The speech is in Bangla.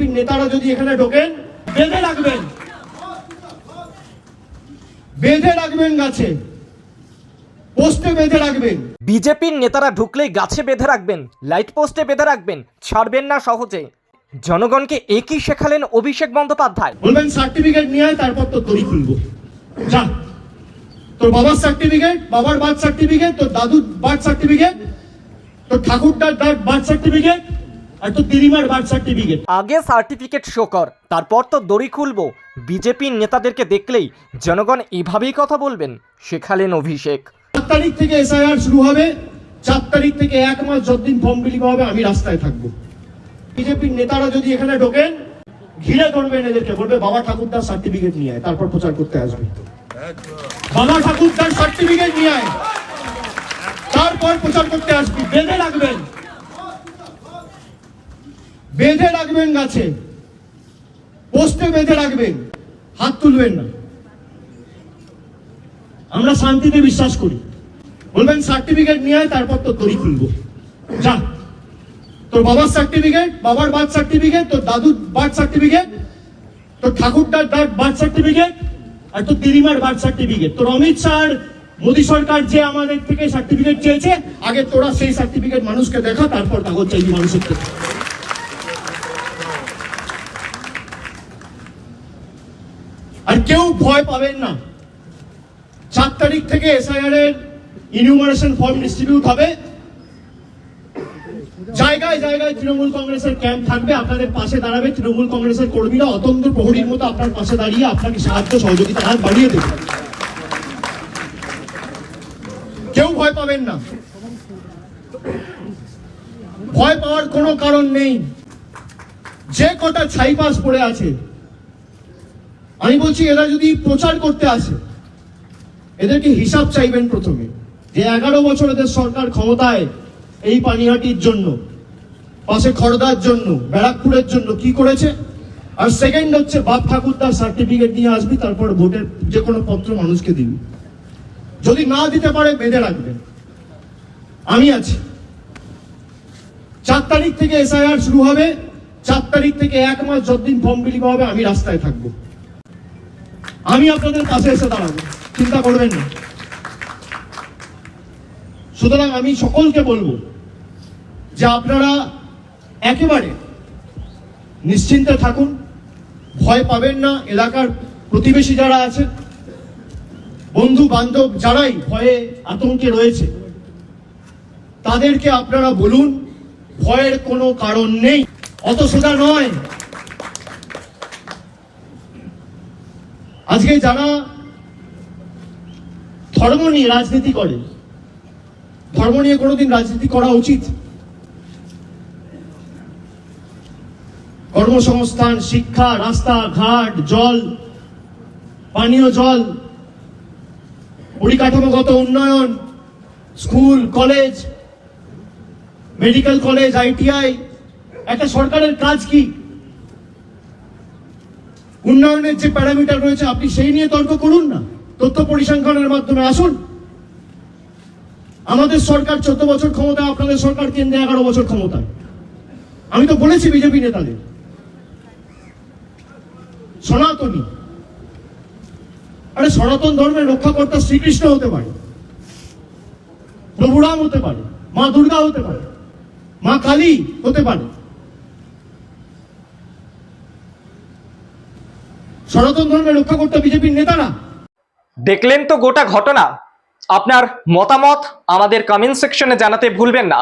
বিজেপির নেতারা যদি এখানে ঢোকেন বেঁধে রাখবেন। বেঁধে রাখবেন গাছে। পোস্টে বেঁধে রাখবেন। বিজেপির নেতারা ঢুকলেই গাছে বেঁধে রাখবেন লাইট পোস্টে বেঁধে রাখবেন ছাড়বেন না সহজে। জনগণকে একই শেখালেন অভিষেক বন্দ্যোপাধ্যায়। বলবেন সার্টিফিকেট নিয়ে আয় তারপর তোর দড়ি খুলবো। যা। তোর বাবার সার্টিফিকেট বাবার বার্থ সার্টিফিকেট তোর দাদুর বার্থ সার্টিফিকেট তোর ঠাকুরদার বার্থ সার্টিফিকেট আগে সার্টিফিকেট শো কর তারপর তো দড়ি খুলবো। বিজেপির নেতাদেরকে দেখলেই জনগণ এভাবেই কথা বলবেন শেখালেন অভিষেক। চার তারিখ থেকে এসআইআর শুরু হবে চার তারিখ থেকে এক মাস যতদিন ফর্ম বিলি হবে আমি রাস্তায় থাকব। বিজেপির নেতারা যদি এখানে ঢোকেন ঘিরে ধরবেন এদেরকে বলবে বাবা ঠাকুরদার সার্টিফিকেট নিয়ে আয় তারপর প্রচার করতে আসবে। বাবা ঠাকুরদার সার্টিফিকেট নিয়ে আয় তারপর প্রচার করতে আসবি বেঁধে রাখবেন। বেঁধে রাখবেন গাছে। পোস্টে বেঁধে রাখবেন, হাত তুলবেন না। আমরা শান্তিতে বিশ্বাস করি। বলবেন, সার্টিফিকেট নিয়ে তারপর তোর দড়ি খুলবো। যা। তোর বাবার সার্টিফিকেট, বাবার বার্থ সার্টিফিকেট, তোর দাদুর বার্থ সার্টিফিকেট, তোর ঠাকুরদার বার্থ সার্টিফিকেট, আর তোর দিদিমার বার্থ সার্টিফিকেট। তোর অমিত শাহ আর মোদী সরকার যে আমাদের থেকে সার্টিফিকেট চেয়েছে, আগে তোরা সেই সার্টিফিকেট মানুষকে দেখা, তারপর কাগজ চাইবি মানুষের থেকে। ভয় পাবেন না। চার তারিখ থেকে এসআইআর এর ইনিউমারেশন ফর্ম ডিস্ট্রিবিউট হবে। জায়গায় জায়গায় তৃণমূল কংগ্রেসের ক্যাম্প থাকবে, আপনাদের পাশে দাঁড়াবে তৃণমূল কংগ্রেসের কর্মীরা। অতন্ত্র প্রহরীর মতো আপনার পাশে দাঁড়িয়ে আপনাকে সাহায্য, সহযোগিতা হাত বাড়িয়ে দেবে। কেউ ভয় পাবেন না। ভয় পাওয়ার কোনো কারণ নেই। যে কটা ছাইপাস পড়ে আছে আমি বলছি, এরা যদি প্রচার করতে আসে, এদেরকে হিসাব চাইবেন প্রথমে যে এগারো বছর এদের সরকার ক্ষমতায় এই পানিহাটির জন্য, পাশে খড়দার জন্য, ব্যারাকপুরের জন্য কি করেছে? আর সেকেন্ড হচ্ছে, বাপ ঠাকুরদার সার্টিফিকেট নিয়ে আসবি, তারপর ভোটের যে কোনো পত্র মানুষকে দিবি। যদি না দিতে পারে, বেঁধে রাখবেন আমি আছি। চার তারিখ থেকে এসআইআর শুরু হবে। চার তারিখ থেকে এক মাস যতদিন ফর্ম বিলি হবে, আমি রাস্তায় থাকব। আমি আপনাদের পাশে এসে দাঁড়াবো। চিন্তা করবেন না। সুতরাং আমি সকলকে বলব যে আপনারা একেবারে নিশ্চিন্তে থাকুন, ভয় পাবেন না। এলাকার প্রতিবেশী যারা আছে বন্ধু বান্ধব যারাই ভয়ে আতঙ্কে রয়েছে, তাদেরকে আপনারা বলুন, ভয়ের কোনো কারণ নেই। অত সোজা নয়। আজকে যারা ধর্ম নিয়ে রাজনীতি করে, ধর্ম নিয়ে কোনোদিন রাজনীতি করা উচিত। কর্মসংস্থান, শিক্ষা, রাস্তা, ঘাট, জল, পানীয় জল, পরিকাঠামোগত উন্নয়ন, school, college, medical college, ITI, একটা সরকারের কাজ কি? উন্নয়নের যে প্যারামিটার রয়েছে, আপনি সেই নিয়ে তর্ক করুন না। তথ্য পরিসংখ্যানের মাধ্যমে আসুন। আমাদের সরকার চোদ্দ বছর ক্ষমতায়, আপনাদের সরকার কেন্দ্রে এগারো বছর ক্ষমতায়। আমি তো বলেছি বিজেপি নেতাদের। সনাতনী। আরে সনাতন ধর্মের রক্ষাকর্তা শ্রীকৃষ্ণ হতে পারে। প্রভুরাম হতে পারে। মা দুর্গা হতে পারে। মা কালী হতে পারে। সনাতন ধর্মের রক্ষা করতে বিজেপির নেতারা। দেখলেন তো গোটা ঘটনা? আপনার মতামত আমাদের কমেন্ট সেকশনে জানাতে ভুলবেন না।